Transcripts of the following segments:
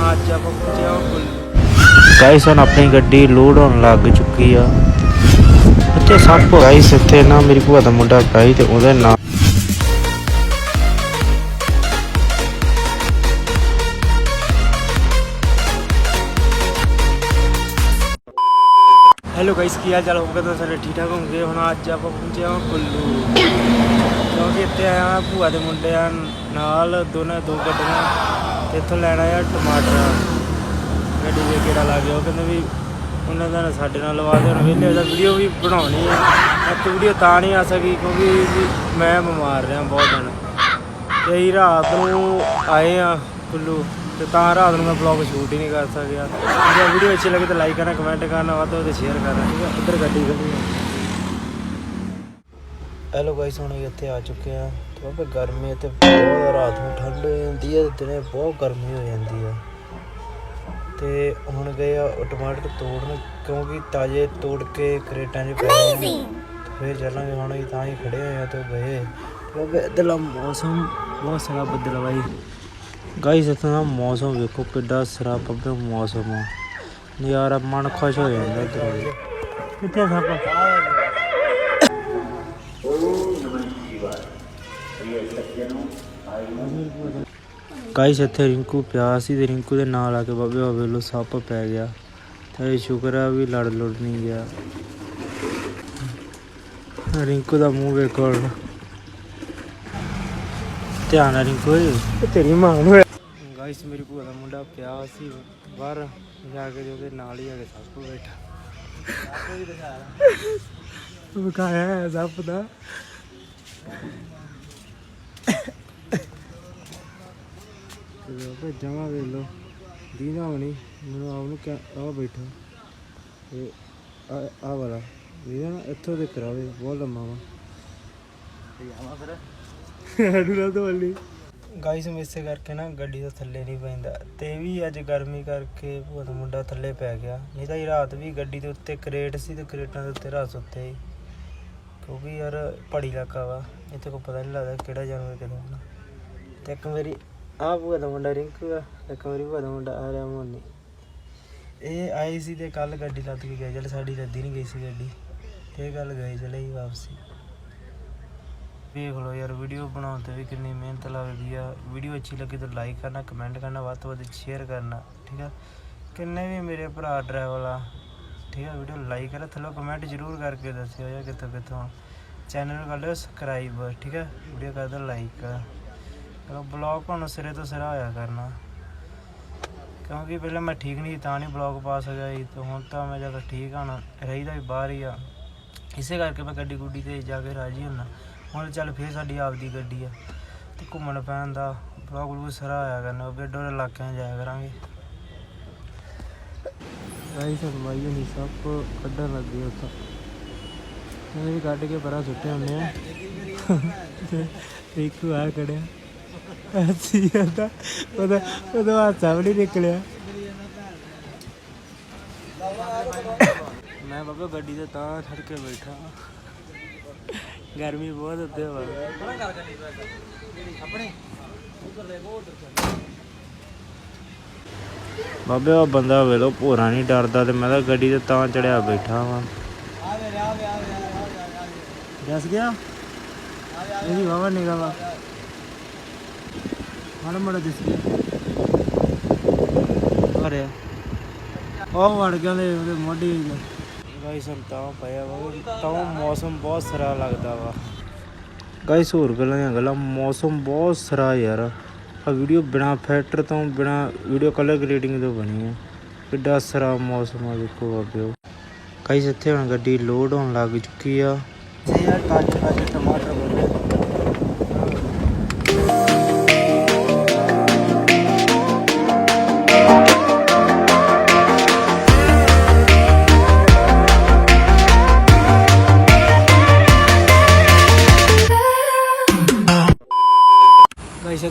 ਹੁਣ ਅੱਜ ਆਪਾਂ ਪਹੁੰਚੇ ਹਾਂ ਕੁੱਲੂ ਗਾਇਸ ਹੁਣ ਆਪਣੀ ਗੱਡੀ ਲੋਡ ਹੋਣ ਲੱਗ ਚੁੱਕੀ ਆ। ਇੱਥੇ ਸੱਪ ਗਾਇਸ ਇੱਥੇ ਨਾ ਮੇਰੀ ਭੂਆ ਦਾ ਮੁੰਡਾ ਸੀ ਤੇ ਉਹਦੇ ਨਾਲ ਹੈਲੋ ਗਾਇਸ ਕੀ ਹਾਲ ਚਾਲ? ਹੋਊਗਾ ਤਾਂ ਸਾਰੇ ਠੀਕ ਠਾਕ ਹੋਣਗੇ ਹੁਣ ਅੱਜ ਆਪਾਂ ਪਹੁੰਚੇ ਹਾਂ ਕੁੱਲੂ। ਕਿਉਂਕਿ ਇੱਥੇ ਆਇਆ ਭੂਆ ਦੇ ਮੁੰਡੇ ਆ ਨਾਲ ਦੋਨੇ ਦੋ ਗੱਡੀਆਂ। ਤੇ ਇੱਥੋਂ ਲੈਣਾ ਆ ਟਮਾਟਰ ਗੱਡੀ ਦੇ ਕਿਹੜਾ ਲਾ ਗਿਆ ਉਹ ਕਹਿੰਦੇ ਵੀ ਉਹਨਾਂ ਦਾ ਨਾ ਸਾਡੇ ਨਾਲ ਲਵਾ ਦੇ ਹੁਣ ਵਿਹਲੇ ਉਹਦਾ ਵੀਡੀਓ ਵੀ ਬਣਾਉਣੀ ਹੈ। ਇੱਕ ਵੀਡੀਓ ਤਾਂ ਨਹੀਂ ਆ ਸਕੀ ਕਿਉਂਕਿ ਵੀ ਮੈਂ ਬਿਮਾਰ ਰਿਹਾ ਬਹੁਤ ਦਿਨ। ਤੇ ਅਸੀਂ ਰਾਤ ਨੂੰ ਆਏ ਆ ਕੁੱਲੂ ਤੇ ਤਾਂ ਰਾਤ ਨੂੰ ਮੈਂ ਵਲੌਗ ਸ਼ੂਟ ਹੀ ਨਹੀਂ ਕਰ ਸਕਿਆ। ਜੇ ਵੀਡੀਓ ਅੱਛੀ ਲੱਗੇ ਤਾਂ ਲਾਈਕ ਕਰਨਾ ਕਮੈਂਟ ਕਰਨਾ, ਵੱਧ ਤੋਂ ਵੱਧ ਸ਼ੇਅਰ ਕਰਨਾ, ਠੀਕ ਹੈ ਉੱਧਰ ਗੱਡੀ ਖੜੀ ਹੈ ਹੈਲੋ ਗਾਇਸ ਹੁਣ ਅਸੀਂ ਇੱਥੇ ਆ ਚੁੱਕੇ ਆ। ਤੇ ਗਰਮੀ ਤੇ ਬਹੁਤ ਰਾਤ ਨੂੰ ਠੰਡ ਹੋ ਜਾਂਦੀ ਹੈ ਤੇ ਦਿਨੇ ਬਹੁਤ ਗਰਮੀ ਹੋ ਜਾਂਦੀ ਹੈ। ਤੇ ਹੁਣ ਗਏ ਆ ਉਹ ਟਮਾਟਰ ਤੋੜਨ ਕਿਉਂਕਿ ਤਾਜ਼ੇ ਤੋੜ ਕੇ ਕਰੇਟਾਂ 'ਚ ਪਏ ਨੇ। ਤੇ ਫਿਰ ਚੱਲਾਂਗੇ ਹੁਣ ਅਸੀਂ ਤਾਂ ਹੀ ਖੜੇ ਹੋਏ ਆ ਤੇ ਗਏ। ਤੇ ਬਾਬੇ ਇੱਧਰਲਾ ਮੌਸਮ ਬਹੁਤ ਸਾਰਾ ਬੱਦਲ ਆ ਬਾਈ। ਗਾਇਸ ਇੱਥੇ ਮੌਸਮ ਵੇਖੋ ਕਿੱਡਾ ਸਰਾ ਬੱਬੇ ਮੌਸਮ ਆ। ਨਜ਼ਾਰਾ ਮਨ ਖੁਸ਼ ਹੋ ਜਾਂਦਾ ਇੱਧਰ ਕਿੱਥੇ ਸੱਪ ਗਾਇਸ ਇੱਥੇ ਰਿੰਕੂ ਪਿਆ ਸੀ ਤੇ ਰਿੰਕੂ ਦੇ ਨਾਲ ਆ ਕੇ ਬਾਬੇ ਬਾਬੇ ਲੋ ਸੱਪ ਪੈ ਗਿਆ। ਤੇ ਸ਼ੁਕਰ ਆ ਵੀ ਲੜ ਲੁੜ ਨਹੀਂ ਗਿਆ। ਰਿੰਕੂ ਦਾ ਮੂੰਹ ਵੇਖੋ। ਧਿਆਨ ਨਾਲ ਰਿੰਕੂ ਤੇਰੀ ਮਾਂ ਨੂੰ ਗਾਇਸ ਮੇਰੀ ਭੂਆ ਦਾ ਮੁੰਡਾ ਪਿਆ ਸੀ। ਬਾਹਰ ਜਾ ਕੇ ਉਹਦੇ ਨਾਲ ਹੀ ਆ ਕੇ ਸੱਪ ਬੈਠਾ। ਵਿਖਾਇਆ ਹੈ ਸੱਪ ਦਾ। ਤੇ ਜਮਾ ਵੇਖ ਲੋ ਦੀਨਾ ਹੋਣੀ ਮੈਨੂੰ ਆਪ ਨੂੰ ਕਿਆ ਆ ਬੈਠਾ। ਤੇ ਆ ਆ ਵਾਲਾ। ਦੀਨਾ ਨਾ ਇੱਥੋਂ ਦੇ ਕਰਾਵੇ ਬਹੁਤ ਲੰਮਾ ਵਾ। ਹੜੂ ਨਾ ਤੋਲੀ ਗਾਈਸ ਇਸੇ ਕਰਕੇ ਨਾ ਗੱਡੀ ਤੋਂ ਥੱਲੇ ਨਹੀਂ ਪੈਂਦਾ। ਤੇ ਇਹ ਵੀ ਅੱਜ ਗਰਮੀ ਕਰਕੇ ਦਾ ਮੁੰਡਾ ਥੱਲੇ ਪੈ ਗਿਆ। ਨਹੀਂ ਤਾਂ ਇਹ ਰਾਤ ਵੀ ਗੱਡੀ ਦੇ ਉੱਤੇ ਕਰੇਟ ਸੀ ਤੇ ਕਰੇਟਾਂ ਦੇ ਉੱਤੇ ਰਾਤ ਸੁੱਤੇ ਕਿਉਂਕਿ ਯਾਰ ਪਹਾੜੀ ਇਲਾਕਾ ਵਾ, ਇੱਥੇ ਕੋਈ ਪਤਾ ਨਹੀਂ ਲੱਗਦਾ ਕਿਹੜਾ ਜਾਨਵਰ ਕਿਹੜਾ ਆਉਣਾ ਤੇ ਇੱਕ ਮੇਰੀ, ਆਹ ਭੂਆ ਦਾ ਮੁੰਡਾ, ਰਿੰਕੂ ਆ ਇੱਕ ਮੇਰੀ ਭੂਆ ਦਾ ਮੁੰਡਾ ਆ ਰਿਹਾ ਮੋਨੀ। ਇਹ ਆਏ ਸੀ ਤੇ ਕੱਲ ਗੱਡੀ ਲੱਦ ਕੇ ਗਏ, ਚਲ ਸਾਡੀ ਲੱਦੀ ਨਹੀਂ ਗਈ ਸੀ ਗੱਡੀ। ਤੇ ਇਹ ਗੱਲ ਗਏ, ਚਲੇ ਹੀ ਵਾਪਸੀ। ਵੇਖ ਲਓ ਯਾਰ ਵੀਡੀਓ ਬਣਾਉਣ ਤੇ ਵੀ ਕਿੰਨੀ ਮਿਹਨਤ ਲੱਗਦੀ ਆ। ਵੀਡੀਓ ਅੱਛੀ ਲੱਗੀ ਤਾਂ ਲਾਈਕ ਕਰਨਾ ਕਮੈਂਟ ਕਰਨਾ, ਵੱਧ ਤੋਂ ਵੱਧ ਸ਼ੇਅਰ ਕਰਨਾ, ਠੀਕ ਆ? ਕਿੰਨੇ ਵੀ ਮੇਰੇ ਭਰਾ ਡਰਾਈਵਰ ਆ ਠੀਕ ਹੈ ਵੀਡੀਓ ਲਾਈਕ ਕਰਾ ਥੱਲੇ ਕਮੈਂਟ ਜ਼ਰੂਰ ਕਰਕੇ ਦੱਸਿਓ ਯਾਰ ਕਿੱਥੋਂ ਕਿੱਥੋਂ। ਚੈਨਲ ਨੂੰ ਕਰ ਲਿਓ ਸਬਸਕ੍ਰਾਈਬ ਠੀਕ ਹੈ ਵੀਡੀਓ ਕਰ ਦਿਓ ਲਾਈਕ ਚਲੋ ਬਲੌਗ ਹੁਣ ਸਿਰੇ ਤੋਂ ਸਿਰਾ ਹੋਇਆ ਕਰਨਾ। ਕਿਉਂਕਿ ਪਹਿਲਾਂ ਮੈਂ ਠੀਕ ਨਹੀਂ ਸੀ, ਤਾਂ ਨਹੀਂ ਬਲੌਗ ਪਾ ਸਕਿਆ ਸੀ, ਤੇ ਹੁਣ ਤਾਂ ਮੈਂ ਜਦੋਂ ਠੀਕ ਹਾਂ ਰਹੀਦਾ ਵੀ ਬਾਹਰ ਹੀ ਆ। ਇਸੇ ਕਰਕੇ ਮੈਂ ਗੱਡੀ ਗੁੱਡੀ ਤੇ ਜਾ ਕੇ ਰਾਜੀ ਹੁੰਨਾ। ਹੁਣ ਚੱਲ ਫੇਰ ਸਾਡੀ ਆਪਦੀ ਗੱਡੀ ਆ, ਤੇ ਘੁੰਮਣ ਪੈਣ ਦਾ ਬਲੌਗ ਬਲੂਗ ਸਾਰਾ ਹੋਇਆ ਕਰਨਾ, ਅੱਗੇ ਡੋਰ ਇਲਾਕਿਆਂ 'ਚ ਜਾਇਆ ਕਰਾਂਗੇ। ਗਾਈ ਸਭ ਨਹੀਂ ਸਭ ਕੱਢਣ ਲੱਗੇ ਉੱਥੋਂ। ਇਹਨੇ ਵੀ ਕੱਢ ਕੇ ਪਰਾਂ ਸੁੱਟੇ ਹੁੰਨੇ ਆ। ਇੱਕ ਆ ਕੜਿਆ ਅੱਛੀ ਜਾਂਦਾ ਉਹਦਾ ਉਹਦਾ ਹੱਥ ਸਾਹਮਣੇ ਨਿਕਲਿਆ। ਮੈਂ ਬਾਬਾ ਗੱਡੀ ਤੇ ਤਾਂ ਛੱਡ ਕੇ ਬੈਠਾ। ਗਰਮੀ ਬਹੁਤ ਉੱਤੇ ਵਾ ਬਾਬੇ ਉਹ ਬੰਦਾ ਵੇਲੋ ਭੋਰਾ ਨਹੀਂ ਡਰਦਾ ਤੇ ਮੈਂ ਤਾਂ ਗੱਡੀ ਤੇ ਤਾਂ ਚੜਿਆ ਬੈਠਾ ਵਾਂ। ਦੱਸ ਗਿਆ? ਇਹਦੀ ਵਾਵਾ ਨਿਗਾ ਵਾ। ਮਾੜਾ ਮਾੜਾ ਦਿਸ ਗਿਆ। ਅਰੇ ਉਹ ਵੜ ਗਿਆ ਉਹਦੇ ਉਹਦੇ ਮੋਢੇ ਗਾਈ ਸੰ ਤਾਂ ਪਿਆ ਵਾ। ਤਾਂ ਮੌਸਮ ਬਹੁਤ ਸਰਾ ਲੱਗਦਾ ਵਾ। ਗਾਇਸ ਹੋਰ ਗੱਲਾਂ ਗੱਲਾਂ। ਮੌਸਮ ਬਹੁਤ ਸਰਾ ਯਾਰ। ਆ ਵੀਡੀਓ ਬਿਨਾ ਫਿਲਟਰ ਤੋਂ, ਬਿਨਾ ਵੀਡੀਓ ਕਲਰ ਗ੍ਰੇਡਿੰਗ ਤੋਂ ਬਣੀ ਹੈ ਕਿੱਡਾ ਸਰਾ ਮੌਸਮ ਆ ਦੇਖੋ ਬਾਬਿਓ ਕਈ ਇੱਥੇ ਹੁਣ ਗੱਡੀ ਲੋਡ ਹੋਣ ਲੱਗ ਚੁੱਕੀ ਆ। ਯਾਰ ਕੱਚ ਕੱਚ ਟਮਾਟਰ ਬੋਲੇ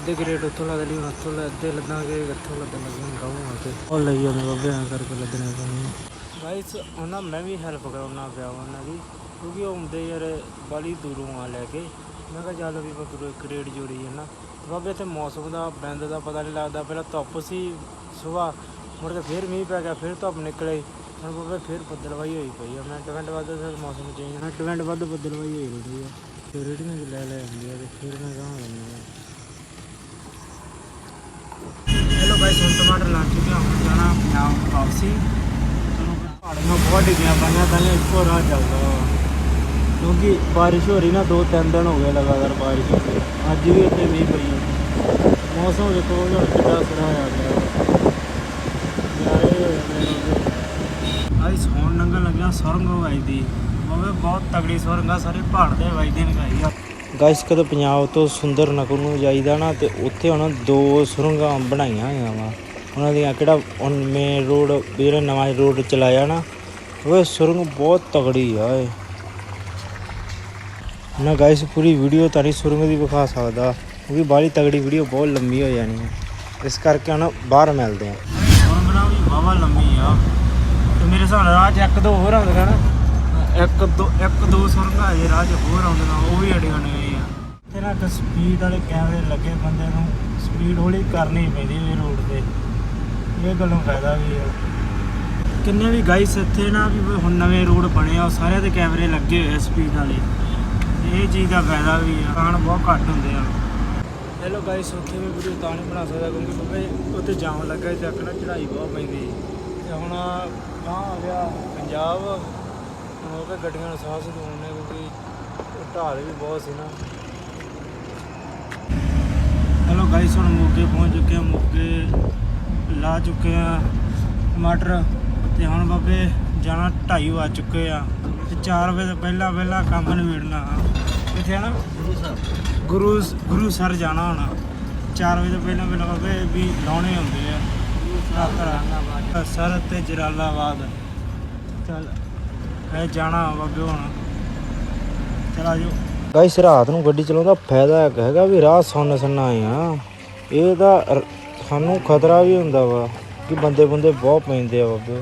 ਅੱਧੇ ਗ੍ਰੇਡ ਉੱਥੋਂ ਲੱਦ ਲਈ ਹੁਣ ਉੱਥੋਂ ਅੱਧੇ ਲੱਦਾਂਗੇ ਇੱਥੋਂ ਲੱਦਣ ਲੱਗੇ ਹੁਣ ਗਾਉਂ ਆ ਕੇ ਉਹ ਲਈ ਜਾਂਦੇ ਬਾਬੇ ਐਂ ਕਰਕੇ ਲੱਦਣੇ ਪੈਣੇ ਗਾਇਸ ਉਹਨਾਂ ਮੈਂ ਵੀ ਹੈਲਪ ਕਰਾਉਣਾ ਪਿਆ ਉਹਨਾਂ ਦੀ। ਕਿਉਂਕਿ ਉਹ ਹੁੰਦੇ ਯਾਰ ਬੜੀ ਦੂਰੋਂ ਆ ਲੈ ਕੇ। ਮੈਂ ਕਿਹਾ ਚੱਲ ਵੀ ਬਕਰੋ ਇੱਕ ਰੇਡ ਜੋੜੀ ਹੈ ਨਾ ਬਾਬੇ ਤੇ ਮੌਸਮ ਦਾ ਬਿੰਦ ਦਾ ਪਤਾ ਨਹੀਂ ਲੱਗਦਾ। ਪਹਿਲਾਂ ਧੁੱਪ ਸੀ ਸਵੇਰ ਮੁੜ ਕੇ ਫਿਰ ਮੀਂਹ ਪੈ ਗਿਆ ਫਿਰ ਧੁੱਪ ਨਿਕਲੇ। ਹੁਣ ਬਾਬੇ ਫਿਰ ਬੱਦਲਵਾਈ ਹੋਈ ਪਈ ਆ। ਮਿੰਟ ਮਿੰਟ ਬਾਅਦ ਫਿਰ ਮੌਸਮ ਚੇਂਜ ਮਿੰਟ ਮਿੰਟ ਬਾਅਦ ਬੱਦਲਵਾਈ ਹੋਈ ਰਹਿੰਦੀ ਆ। ਫਿਰ ਰੇੜੀਆਂ ਚ ਲੈ ਲੈ ਆਉਂਦੀ ਆ ਤੇ ਫਿਰ ਮੈਂ ਕਹਾਂ ਲੈਂਦੀ ਆ ਹੈਲੋ ਗਾਇਸ ਹੁਣ ਟਮਾਟਰ ਜਾਣਾ, ਪੰਜਾਬ ਵਾਪਸੀ। ਪਹਾੜੀਆਂ ਬਹੁਤ ਡਿੱਗੀਆਂ ਪਈਆਂ ਤਾਂ ਇੱਕੋ ਰਾਹ ਚੱਲਦਾ ਵਾ। ਕਿਉਂਕਿ ਬਾਰਿਸ਼ ਹੋ ਰਹੀ ਨਾ, ਦੋ ਤਿੰਨ ਦਿਨ ਹੋ ਗਏ ਲਗਾਤਾਰ ਬਾਰਿਸ਼ ਹੋ ਰਹੀ। ਅੱਜ ਵੀ ਉੱਥੇ ਮੀਂਹ ਪਈ ਮੌਸਮ ਦੇਖੋ, ਹੁਣ ਕਿੱਡਾ ਸੜਾ ਆ ਗਿਆ। ਯਾਰੇ ਆਈ ਸੌਣ ਨੰਗਣ ਲੱਗਿਆ, ਸੁਰੰਗ ਵਜਦੀ ਉਹ ਬਹੁਤ ਤਗੜੀ ਸੁਰੰਗ ਆ, ਸਾਰੇ ਪਹਾੜ ਦੇ ਵਜਦੇ ਨਗਾਈ ਆ। ਗਾਇਸ, ਕਦੋਂ ਪੰਜਾਬ ਤੋਂ ਸੁੰਦਰ ਨਗਰ ਨੂੰ ਜਾਈਦਾ ਨਾ, ਤੇ ਉੱਥੇ ਹੁਣ ਦੋ ਸੁਰੰਗਾਂ ਬਣਾਈਆਂ ਹੋਈਆਂ ਵਾ। ਉਹਨਾਂ ਦੀਆਂ ਕਿਹੜਾ ਹੁਣ ਮੇਨ ਰੋਡ ਜਿਹੜਾ ਨਵਾਂ ਰੋਡ ਚਲਾਇਆ ਨਾ ਉਹ ਸੁਰੰਗ ਬਹੁਤ ਤਗੜੀ ਆ ਏ ਨਾ ਗਾਇਸ ਪੂਰੀ ਵੀਡੀਓ ਤਾਂ ਸੁਰੰਗ ਦੀ ਵਿਖਾ ਸਕਦਾ, ਕਿਉਂਕਿ ਬਾਹਲੀ ਤਗੜੀ ਵੀਡੀਓ ਬਹੁਤ ਲੰਮੀ ਹੋ ਜਾਣੀ ਹੈ ਇਸ ਕਰਕੇ ਹੁਣ ਬਾਹਰ ਮਿਲਦੇ ਆ। ਸੁਰੰਗ ਨਾ ਵੀ ਬਾਵਾ ਲੰਮੀ ਆ। ਤੇ ਮੇਰੇ ਹਿਸਾਬ ਨਾਲ ਰਾਜ ਇੱਕ ਦੋ ਹੋਰ ਆਉਂਦੇ ਹਨ ਇੱਕ ਦੋ ਇੱਕ ਦੋ ਸੁਰੰਗਾਂ ਜੇ ਰਾਜ 'ਚ ਹੋਰ ਆਉਂਦੀਆਂ ਉਹ ਵੀ ਅੜੀਆਂ ਨੇ ਆ ਤੇ ਸਪੀਡ ਵਾਲੇ ਕੈਮਰੇ ਲੱਗੇ ਬੰਦੇ ਨੂੰ ਸਪੀਡ ਹੌਲੀ ਕਰਨੀ ਪੈਂਦੀ ਇਹ ਰੋਡ ਤੇ। ਇਹ ਗੱਲੋਂ ਫਾਇਦਾ ਵੀ ਆ ਕਿੰਨੇ ਵੀ ਗਾਈਸ ਇੱਥੇ ਨਾ ਵੀ ਹੁਣ ਨਵੇਂ ਰੋਡ ਬਣੇ ਆ, ਉਹ ਸਾਰਿਆਂ ਦੇ ਕੈਮਰੇ ਲੱਗੇ ਹੋਏ ਸਪੀਡ ਵਾਲੇ। ਇਹ ਚੀਜ਼ ਦਾ ਫਾਇਦਾ ਵੀ ਆ ਕਾਣ ਬਹੁਤ ਘੱਟ ਹੁੰਦੇ ਆ। ਹੈਲੋ ਗਾਈਸ ਉੱਥੇ ਵੀ ਵੀਡੀਓ ਤਾਂ ਨਹੀਂ ਬਣਾ ਸਕਦਾ ਕਿਉਂਕਿ ਬਾਬੇ ਉੱਥੇ ਜਾਮ ਲੱਗਾ ਤੇ ਅੱਕਣਾ ਚੜਾਈ ਬਹੁਤ ਪੈਂਦੀ ਤੇ ਹੁਣ ਗਾਂ ਆ ਗਿਆ ਪੰਜਾਬ। ਹੁਣ ਉਹ ਗੱਡੀਆਂ ਨੂੰ ਸਾਹ ਸਦੂਨ ਨੇ ਕਿਉਂਕਿ ਢਾਲ ਵੀ ਬਹੁਤ ਸੀ ਨਾ। ਹੈਲੋ ਗਾਈਸ ਹੁਣ ਮੋਗੇ ਪਹੁੰਚ ਚੁੱਕੇ ਆ, ਮੋਗੇ ਲਾ ਚੁੱਕੇ ਆ ਟਮਾਟਰ ਤੇ ਹੁਣ ਬਾਬੇ ਜਾਣਾ 2:30 ਵੱਜ ਚੁੱਕੇ ਆ ਤੇ 4 ਵਜੇ ਤੋਂ ਪਹਿਲਾਂ ਪਹਿਲਾਂ ਕੰਮ ਨਿਬੇੜਨਾ ਕਿੱਥੇ ਆ ਨਾ? ਗੁਰੂ ਗੁਰੂ ਸਰ ਜਾਣਾ ਹੁਣ। 4 ਵਜੇ ਤੋਂ ਪਹਿਲਾਂ ਪਹਿਲਾਂ ਬਾਬੇ ਵੀ ਲਾਉਣੇ ਹੁੰਦੇ ਆ। ਘਰ ਸਰ ਤੇ ਜਲਾਲਾਬਾਦ। ਚੱਲ ਇਹ ਜਾਣਾ ਬਾਬੇ ਹੁਣ। ਚਲਾ ਜੋ ਗਾਇਸ ਰਾਤ ਨੂੰ ਗੱਡੀ ਚਲਾਉਂਦਾ ਫਾਇਦਾ ਇੱਕ ਹੈਗਾ ਵੀ ਰਾਹ ਸੁੰਨ ਸੰਨਾ ਆ। ਇਹ ਤਾਂ ਸਾਨੂੰ ਖਤਰਾ ਵੀ ਹੁੰਦਾ ਵਾ ਕਿ ਬੰਦੇ ਬੰਦੇ ਬਹੁਤ ਪੈਂਦੇ ਆ ਬਾਬੇ।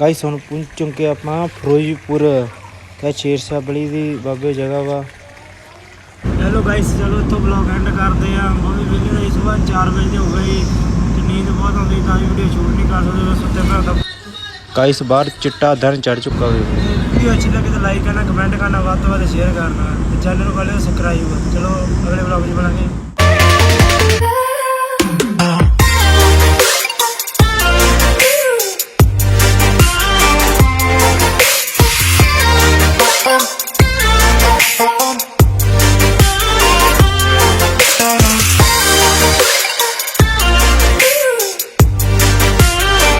ਗਾਇਸ ਹੁਣ ਪਹੁੰਚ ਚੁੱਕੇ ਆਪਾਂ ਫਿਰੋਜ਼ਪੁਰ ਤੇ ਸ਼ੇਰ ਬਲੀ ਦੀ ਬਾਬੇ ਜਗ੍ਹਾ ਵਾ। ਹੈਲੋ ਗਾਇਸ ਚਲੋ ਇੱਥੋਂ ਬਲੌਗ ਐਂਡ ਕਰਦੇ ਆ ਬਹੁਤ ਵਿਲੇ ਦਾ ਇਸ ਵਾਰ 4 ਵਜੇ ਦੇ ਹੋ ਗਏ ਤੇ ਨੀਂਦ ਬਹੁਤ ਆਉਂਦੀ ਤਾਂ ਵੀਡੀਓ ਸ਼ੂਟ ਨਹੀਂ ਕਰ ਸਕਦੇ ਬਸ ਉੱਤੇ ਪਿਆ ਹੁੰਦਾ ਗਾਇਸ ਬਾਹਰ ਚਿੱਟਾ ਦਿਨ ਚੜ ਚੁੱਕਾ ਵੇ। ਵੀਡੀਓ ਅੱਛੀ ਲੱਗੇ ਤਾਂ ਲਾਈਕ ਕਰਨਾ ਕਮੈਂਟ ਕਰਨਾ ਵੱਧ ਤੋਂ ਵੱਧ ਸ਼ੇਅਰ ਕਰਨਾ ਤੇ ਚੈਨਲ ਨੂੰ ਕਰ ਲਿਓ ਸਬਸਕ੍ਰਾਈਬ ਚਲੋ ਅਗਲੇ ਵਲੌਗ 'ਚ ਬਣਾਂਗੇ